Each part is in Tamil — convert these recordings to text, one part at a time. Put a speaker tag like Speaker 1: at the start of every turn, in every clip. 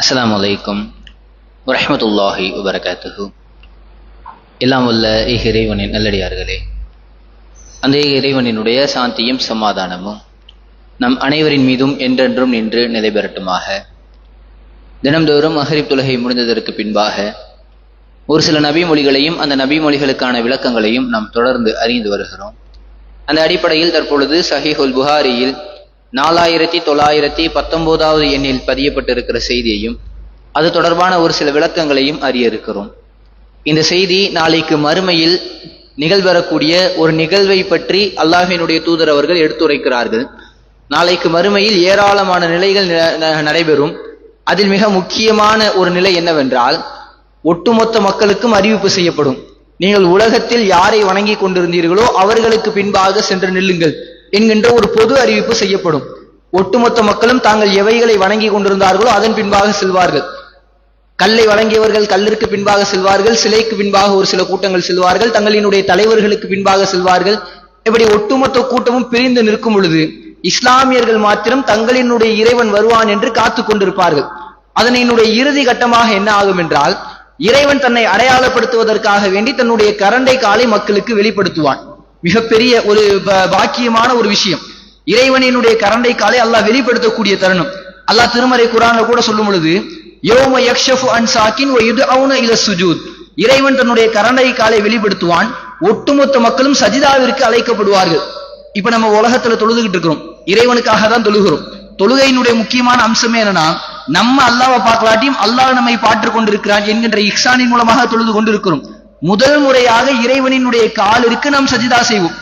Speaker 1: அஸ்லாம் வலைக்கும் வரமத்துல்லாஹி வபரகாத்துஹு எல்லாம் உள்ள ஏக இறைவனின் நல்லடியார்களே அந்த ஏக இறைவனினுடைய சாந்தியும் சமாதானமும் நம் அனைவரின் மீதும் என்றென்றும் நின்று நிலைபெறட்டுமாக தினம்தோறும் மஹரிப் தொலகை முடிந்ததற்கு பின்பாக ஒரு சில நபி மொழிகளையும் அந்த நபி மொழிகளுக்கான விளக்கங்களையும் நாம் தொடர்ந்து அறிந்து வருகிறோம். அந்த அடிப்படையில் தற்பொழுது சஹிஹுல் புகாரியில் நாலாயிரத்தி தொள்ளாயிரத்தி பத்தொன்பதாவது எண்ணில் பதியப்பட்டிருக்கிற செய்தியையும் அது தொடர்பான ஒரு சில விளக்கங்களையும் அறிய இருக்கிறோம் இந்த செய்தி நாளைக்கு மறுமையில் நிகழ்வரக்கூடிய ஒரு நிகழ்வை பற்றி அல்லாஹினுடைய தூதர் அவர்கள் எடுத்துரைக்கிறார்கள். நாளைக்கு மறுமையில் ஏராளமான நிலைகள் ந- ந- நடைபெறும். அதில் மிக முக்கியமான ஒரு நிலை என்னவென்றால் ஒட்டுமொத்த மக்களுக்கும் அறிவிப்பு செய்யப்படும். நீங்கள் உலகத்தில் யாரை வணங்கி கொண்டிருந்தீர்களோ அவர்களுக்கு பின்பாக சென்று நில்லுங்கள். என்கின்ற ஒரு பொது அறிவிப்பு செய்யப்படும். ஒட்டுமொத்த மக்களும் தாங்கள் எவைகளை வணங்கி கொண்டிருந்தார்களோ அதன் பின்பாக செல்வார்கள். கல்லை வழங்கியவர்கள் கல்லிற்கு பின்பாக செல்வார்கள் சிலைக்கு பின்பாக ஒரு சில கூட்டங்கள் செல்வார்கள் தங்களினுடைய தலைவர்களுக்கு பின்பாக செல்வார்கள். இப்படி ஒட்டுமொத்த கூட்டமும் பிரிந்து நிற்கும் பொழுது இஸ்லாமியர்கள் மாத்திரம் தங்களினுடைய இறைவன் வருவான் என்று காத்து கொண்டிருப்பார்கள். அதனினுடைய இறுதி கட்டமாக என்ன ஆகும் என்றால் இறைவன் தன்னை அடையாளப்படுத்துவதற்காக வேண்டி தன்னுடைய கரண்டை காலை மக்களுக்கு வெளிப்படுத்துவான். மிகப்பெரிய ஒரு ப- பாக்கியமான ஒரு விஷயம். இறைவனினுடைய கரண்டை காலை அல்லாஹ் வெளிப்படுத்தக்கூடிய தருணம். அல்லாஹ் திருமறை குரான கூட சொல்லும் பொழுது யோம யக்ஷஃபு அன் சாக்கின் யுதவுன இல சுஜூத். இறைவன் தன்னுடைய கரண்டை காலை வெளிப்படுத்துவான். ஒட்டுமொத்த மக்களும் சஜிதாவிற்கு அழைக்கப்படுவார்கள். இப்ப நம்ம உலகத்துல தொழுதுகிட்டு இருக்கிறோம். இறைவனுக்காக தான் தொழுகிறோம். தொழுகையினுடைய முக்கியமான அம்சமே என்னன்னா நம்ம அல்லாவை பார்க்கலாட்டியும் அல்லாஹ் நம்மை பாற்றுக் கொண்டிருக்கிறான் என்கின்ற இக்ஸானின் மூலமாக தொழுது கொண்டிருக்கிறோம். முதல் முறையாக இறைவனினுடைய காலிற்கு நாம் சஜிதா செய்வோம்.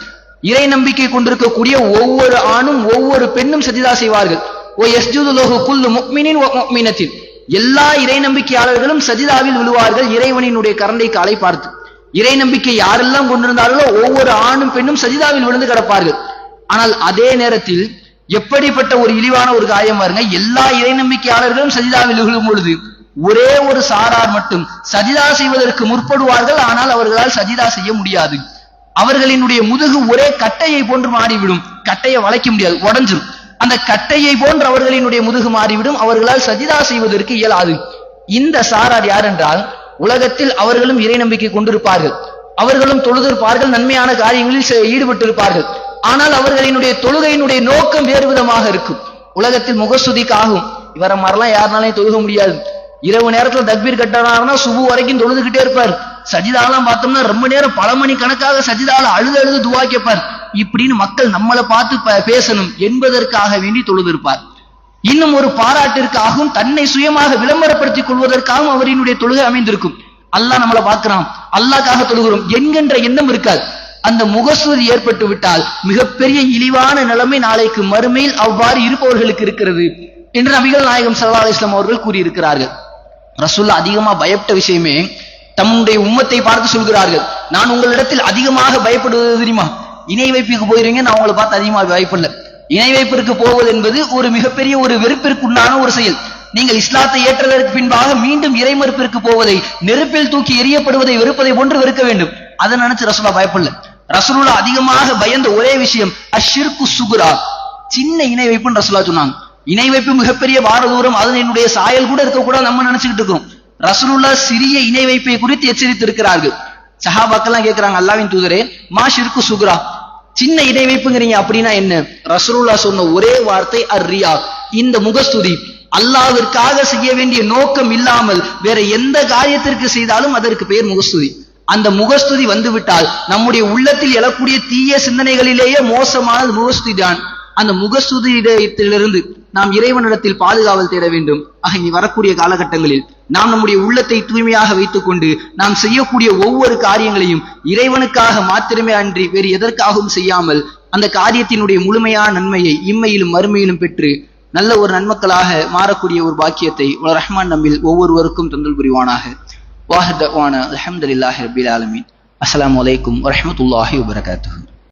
Speaker 1: இறை நம்பிக்கை கொண்டிருக்கக்கூடிய ஒவ்வொரு ஆணும் ஒவ்வொரு பெண்ணும் சஜிதா செய்வார்கள். ஓ எஸ்ஜுது லோகு குல்லு முக்மினின் முக்மினத்தின். எல்லா இறை நம்பிக்கையாளர்களும் சஜிதாவில் விழுவார்கள் இறைவனினுடைய கரண்டை காலை பார்த்து. இறை நம்பிக்கை யாரெல்லாம் கொண்டிருந்தார்களோ ஒவ்வொரு ஆணும் பெண்ணும் சஜிதாவில் விழுந்து கிடப்பார்கள். ஆனால் அதே நேரத்தில் எப்படிப்பட்ட ஒரு இழிவான ஒரு காயம் பாருங்க எல்லா இறை நம்பிக்கையாளர்களும் சஜிதாவில் விழும் பொழுது ஒரே ஒரு சாரார் மட்டும் சஜிதா செய்வதற்கு முற்படுவார்கள் ஆனால் அவர்களால் சஜிதா செய்ய முடியாது. அவர்களினுடைய முதுகு ஒரே கட்டையை போன்று மாறிவிடும். கட்டையை வளைக்க முடியாது உடைஞ்சிரும். அந்த கட்டையை போன்று அவர்களினுடைய முதுகு மாறிவிடும். அவர்களால் சஜிதா செய்வதற்கு இயலாது. இந்த சாரார் யார் என்றால் உலகத்தில் அவர்களும் இறை நம்பிக்கை கொண்டிருப்பார்கள். அவர்களும் தொழுதிருப்பார்கள் நன்மையான காரியங்களில் ஈடுபட்டிருப்பார்கள். ஆனால் அவர்களினுடைய தொழுகையினுடைய நோக்கம் வேறு விதமாக இருக்கும். உலகத்தில் முகஸ்துதிக்காகும் இவரை மாதிரிலாம் யாருனாலையும் தொழுக முடியாது. இரவு நேரத்துல தக்பீர் கட்டினார்னா சுபு வரைக்கும் தொழுதுகிட்டே இருப்பார். சஜிதாலாம் பார்த்தோம்னா ரொம்ப நேரம் பல மணி கணக்காக சஜிதால அழுது அழுது துவா கேட்பார். இப்படின்னு மக்கள் நம்மளை பார்த்து பேசணும். என்பதற்காக வேண்டி தொழுது இருப்பார் இன்னும் ஒரு பாராட்டிற்காகவும் தன்னை சுயமாக விளம்பரப்படுத்திக் கொள்வதற்காகவும் அவரினுடைய தொழுகை அமைந்திருக்கும். அல்லாஹ் நம்மளை பார்க்கிறான். அல்லாக்காக தொழுகிறோம். என்கின்ற எண்ணம் இருக்காது. அந்த முகசூதி ஏற்பட்டு விட்டால் மிகப்பெரிய இழிவான நிலைமை நாளைக்கு மறுமையில் அவ்வாறு இருப்பவர்களுக்கு இருக்கிறது என்று நபிகள் நாயகம் சல்லா அலிஸ்லாம் அவர்கள் கூறியிருக்கிறார்கள். ரசுல்லா அதிகமா பயப்பட்ட விஷயமே தம்முடைய உம்மத்தை பார்த்து சொல்கிறார்கள். நான் உங்களிடத்தில் அதிகமாக பயப்படுவது தெரியுமா? இணை வைப்புக்கு போயிருவீங்க நான் உங்களை பார்த்து அதிகமாக பயப்படல. இணை வைப்பிற்கு போவது என்பது ஒரு மிகப்பெரிய ஒரு வெறுப்பிற்குண்டான ஒரு செயல். நீங்கள் இஸ்லாத்தை ஏற்றதற்கு பின்பாக மீண்டும் இறைமறுப்பிற்கு போவதை நெருப்பில் தூக்கி எரியப்படுவதை வெறுப்பதை போன்று வெறுக்க வேண்டும். அதை நினைச்சு ரசுல்லா பயப்படல. ரசூலுல்லா அதிகமாக பயந்த ஒரே விஷயம் அஷிர்கு சுகுரா. சின்ன இணை வைப்புன்னு ரசுல்லா சொன்னாங்க. இணை வைப்பு மிகப்பெரிய பாரதூரம் அது என்னுடைய சாயல் கூட இருக்கக்கூடாது நம்ம நினைச்சுக்கிட்டு இருக்கோம். ரசூலுல்லா சிறிய இணை வைப்பை குறித்து எச்சரித்து இருக்கிறார்கள் சஹாபாக்கெல்லாம் கேட்கிறாங்க அல்லாவின் தூதரே மா ஷிர்கு சுகுரா. சின்ன இணை வைப்புங்கிறீங்க அப்படின்னா என்ன? ரசூலுல்லா சொன்ன ஒரே வார்த்தை அர்ரியா. இந்த முகஸ்துதி. அல்லாவிற்காக செய்ய வேண்டிய நோக்கம் இல்லாமல் வேற எந்த காரியத்திற்கு செய்தாலும் அதற்கு பெயர் முகஸ்துதி. அந்த முகஸ்துதி வந்துவிட்டால் நம்முடைய உள்ளத்தில் எழக்கூடிய தீய சிந்தனைகளிலேயே மோசமானது முகஸ்துதி தான். அந்த முகசுதியிடத்திலிருந்து நாம் இறைவனிடத்தில் பாதுகாவல் தேட வேண்டும். ஆக இனி வரக்கூடிய காலகட்டங்களில் நாம் நம்முடைய உள்ளத்தை தூய்மையாக வைத்துக்கொண்டு நாம் செய்யக்கூடிய ஒவ்வொரு காரியங்களையும் இறைவனுக்காக மாத்திரமே அன்றி வேறு எதற்காகவும் செய்யாமல் அந்த காரியத்தினுடைய முழுமையான நன்மையை இம்மையிலும் மறுமையிலும் பெற்று நல்ல ஒரு நன்மக்களாக மாறக்கூடிய ஒரு பாக்கியத்தை ரஹ்மான் நம்மில் ஒவ்வொருவருக்கும் தந்தல் புரிவானாக. வாஹர் தவான அலமதுல்லாஹி ரபில் ஆலமீன். அஸ்ஸலாமு